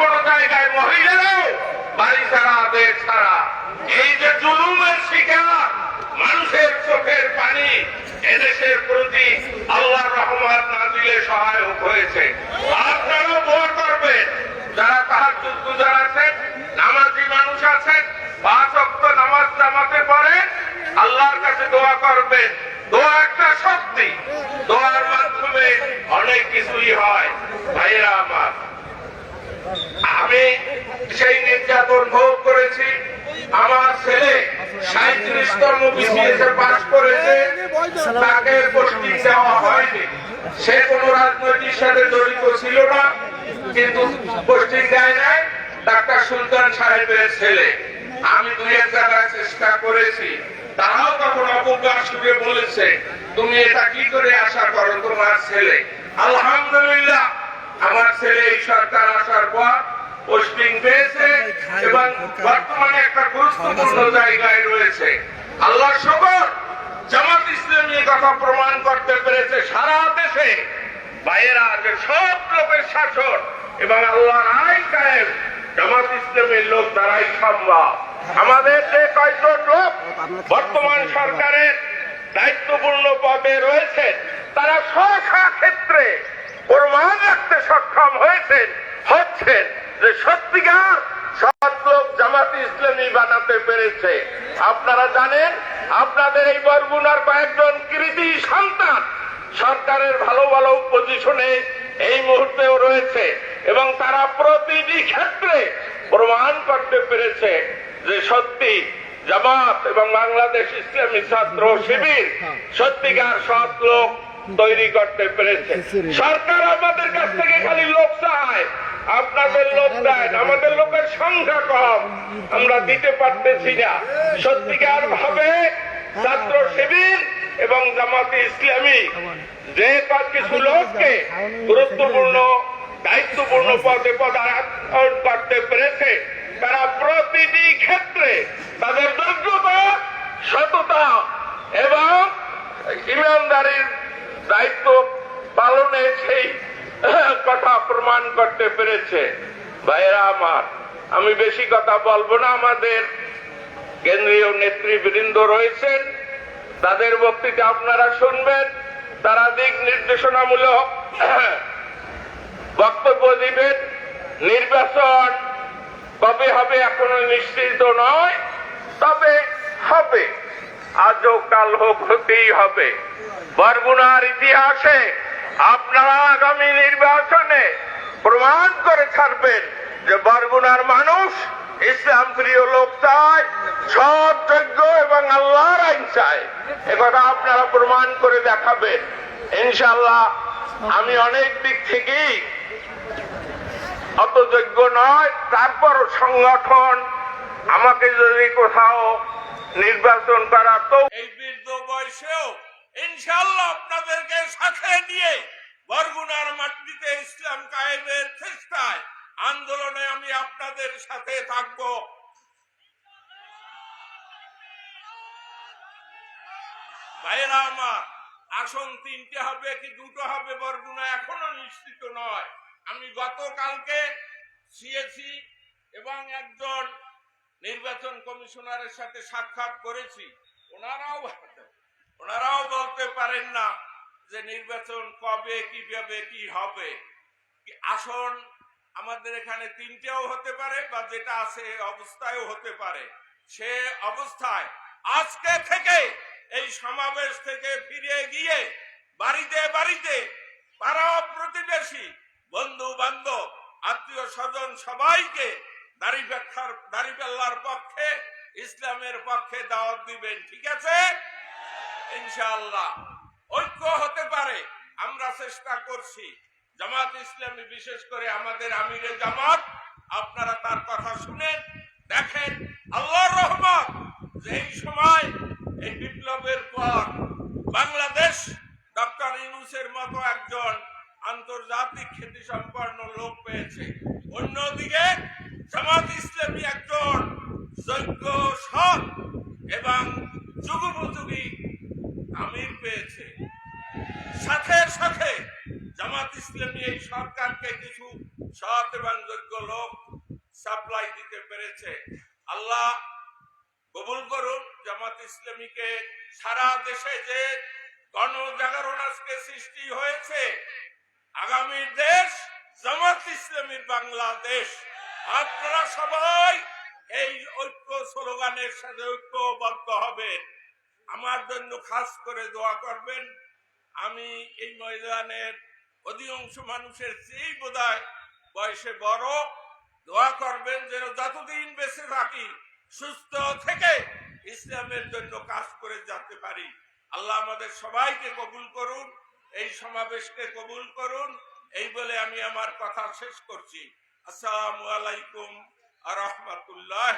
কোন জায়গায় মহিলারাও বাড়ি ছাড়া, দেশ ছাড়া। এই যে জুলুমের শিকার, মানুষের চোখের পানি এদেশের প্রতি আল্লাহ রহমান নাজিলে সহায়ক হয়েছে। আপনারাও দোয়া করবেন, যারা তাহার গুজার আছেন, নামাজি মানুষ আছেন, পাঁচ অক্ট নামাজ জামাতে পড়েন, আল্লাহর কাছে দোয়া করবেন। দোয়া একটা শক্তি, দোয়ার মাধ্যমে অনেক কিছুই হয়। ভাইয়েরা আমার আমি সেই নির্যাতন ভোগ করেছি আমার ছেলে সাঁত্রিশতম বিসিএস পাশ করেছে, তাকে পোস্টিং দেওয়া হয়নি। সে কোন রাজনৈতিক সাথে জড়িত ছিল না, কিন্তু পোস্টিং দেয় নাই ডাক্তার সুলতান সাহেবের ছেলে। আমি দুই এক জায়গায় চেষ্টা করেছি, তারাও তখন অবজ্ঞা সুরে বলেছে, তুমি এটা কি করে আশা করো তোমার ছেলে? আলহামদুলিল্লাহ, আমার ছেলে এই সরকার আসার পর পোস্টিং পেয়েছে এবং বর্তমানে একটা গুরুত্বপূর্ণ জায়গায় রয়েছে। আল্লাহ শকর জামাত ইসলামী কথা প্রমাণ করতে পেরেছে সারা দেশে। বাইরা যে সব লোকের শাসন এবং আল্লাহর আইন কায়েম। জামাত ইসলামের লোক দ্বারাই সম্ভব। আমাদের যে কয়জন লোক বর্তমান সরকারের দায়িত্বপূর্ণ পদে রয়েছে তারা স্ব ক্ষেত্রে প্রমাণ রাখতে সক্ষম হয়েছেন। হচ্ছেন যে সত্যিকার সৎ লোক জামাত ইসলামী বানাতে পেরেছে। আপনারা জানেন, আপনাদের এই বরগুনার কয়েকজন কৃতি সন্তান সরকারের ভালো ভালো পজিশনে এই মুহূর্তেও রয়েছে এবং তারা প্রতিটি ক্ষেত্রে প্রমাণ করতে পেরেছে যে সত্যি জামাত এবং বাংলাদেশ ইসলামী ছাত্র শিবির সত্যিকার সৎ লোক তৈরি করতে পেরেছে। সরকার আমাদের কাছ থেকে খালি লোক চায় আপনাদের লোক দেন আমাদের লোকের সংখ্যা কম। আমরা দিতে পারতেছি না। সত্যিকার ভাবে ছাত্র শিবির এবং জামাতে ইসলামী যে তার কিছু লোককে গুরুত্বপূর্ণ, দায়িত্বপূর্ণ পদে পদে তারা প্রতিটি ক্ষেত্রে তাদের যোগ্যতা সততা এবং ইমানদারির দায়িত্ব পালনে সেই কথা প্রমাণ করতে পেরেছে। ভাইয়েরা আমার, আমি বেশি কথা বলব না আমাদের। কেন্দ্রীয় নেতৃবৃন্দ রয়েছেন, তাদের বক্তৃতা আপনারা শুনবেন। তারা দিক নির্দেশনামূলক বক্তব্য দিবেন। নির্বাচন কবে হবে এখনও নিশ্চিত নয়, তবে হবে। আজও কাল হোক হতেই হবে। বরগুনার ইতিহাসে আপনারা আগামী নির্বাচনে প্রমাণ করে ছাড়বেন যে বরগুনার মানুষ ইসলাম প্রিয় লোক চায়, সৎ, যোগ্য এবং আল্লাহর আইন চায়। একথা আপনারা প্রমাণ করে দেখাবেন। ইনশাল্লাহ আমি অনেক দিক থেকেই অত যোগ্য নয়, তারপর সংগঠন আমাকে যদি কোথাও নির্বাচন করা তো এই বৃদ্ধ বয়সেও ইনশাল্লাহ আপনাদেরকে সাথে নিয়ে বরগুনার মাটিতে ইসলাম কায়েমের চেষ্টায় আন্দোলনে আমি আপনাদের সাথে থাকব। ভাইরা আমার, আসন তিনটে হবে কি দুটো হবে বরগুনা এখনও নিশ্চিত নয়। আমি গতকালকে সিএসি এবং একজন নির্বাচন কমিশনারের সাথে সাক্ষাৎ করেছি। ওনারাও ওনারাও বলতে পারেন না যে নির্বাচন কবে, কীভাবে, কি হবে। আসন আমাদের এখানে তিনটেও হতে পারে বা যেটা আছে অবস্থায়ও হতে পারে। সে অবস্থায় আজকে থেকে এই সমাবেশ থেকে ফিরে গিয়ে বাড়িতে বাড়িতে পাড়া প্রতিবেশী বন্ধু বান্ধব আত্মীয় স্বজন সবাইকে দাড়ি ব্যাখ্যার দাড়ি পাল্লার পক্ষে, ইসলামের পক্ষে দাওয়াত দিবেন, ঠিক আছে? ইনশাল্লাহ ঐক্য হতে পারে, আমরা চেষ্টা করছি। জামাত ইসলামী, বিশেষ করে আমাদের আমিরে জামাত, আপনারা তার কথা শুনেন, দেখেন, আল্লাহর রহমত যে এই সময়, এই বিপ্লবের পর বাংলাদেশ, ডক্টর ইউনুসের মতো একজন আন্তর্জাতিক খ্যাতি সম্পন্ন লোক পেয়েছে। অন্যদিকে, জামাত ইসলামী একজন যোগ্য সৎ এবং যুগোপযোগী পেয়েছে। সাথে সাথে জামাত ইসলামী এই সরকারকে কিছু সৎ এবং যোগ্য লোক সাপ্লাই দিতে পেরেছে। আল্লাহ কবুল করুন, জামাত ইসলামীকে সারা দেশে যে গণজাগরণ আজকে সৃষ্টি হয়েছে, আগামী দেশ জামাত ইসলামীর বাংলাদেশ। আপনারা সবাই এই ঐক্য স্লোগানের সাথে ঐক্যবদ্ধ হবেন। আমার জন্য খাস করে দোয়া করবেন। আমি এই ময়দানের অধিকাংশ মানুষের চেয়েই বোধহয় বয়সে বড়। দোয়া করবেন যেন যতদিন বেঁচে থাকি, সুস্থ থেকে ইসলামের জন্য কাজ করে যেতে পারি। আল্লাহ আমাদের সবাইকে কবুল করুন, এই সমাবেশকে কবুল করুন। এই বলে আমি আমার কথা শেষ করছি। আসসালামু আলাইকুম আ রহমতুল্লাহ